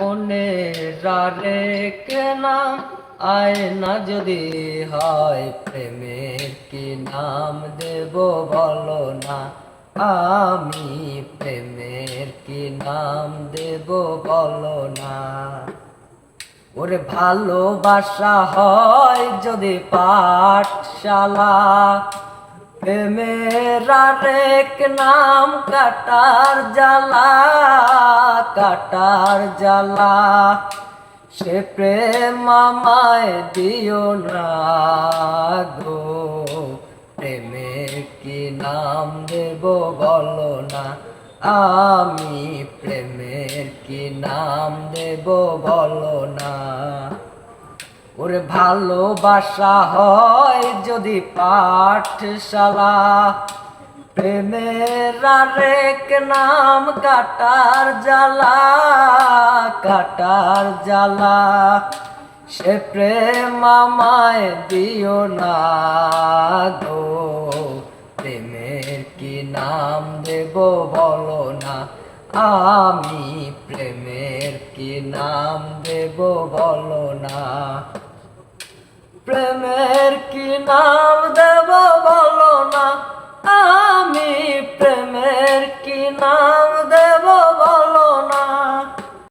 মনে রারেক নাম আয়না যদি হয় প্রেমের কি নাম দেব বলো না? আমি প্রেমের কি নাম দেব বলো না। ওরে ভালোবাসা হয় যদি পাঠশালা, প্রেমের আরেক নাম কাটার জ্বালা। কাটার জ্বালা, সে প্রেম আমায় দিও না গো। প্রেমের কি নাম দেব বলো না, আমি প্রেমের কি নাম দেব বলো না। ওরে ভালোবাসা হয় যদি পাঠশালা প্রেমের আরেক নাম কাটার জ্বালা কাটার জ্বালা। সে প্রেম আমায় দিও না গো, প্রেমের কি নাম দেব বলো না। আমি প্রেমের কি নাম দেব বলো না। না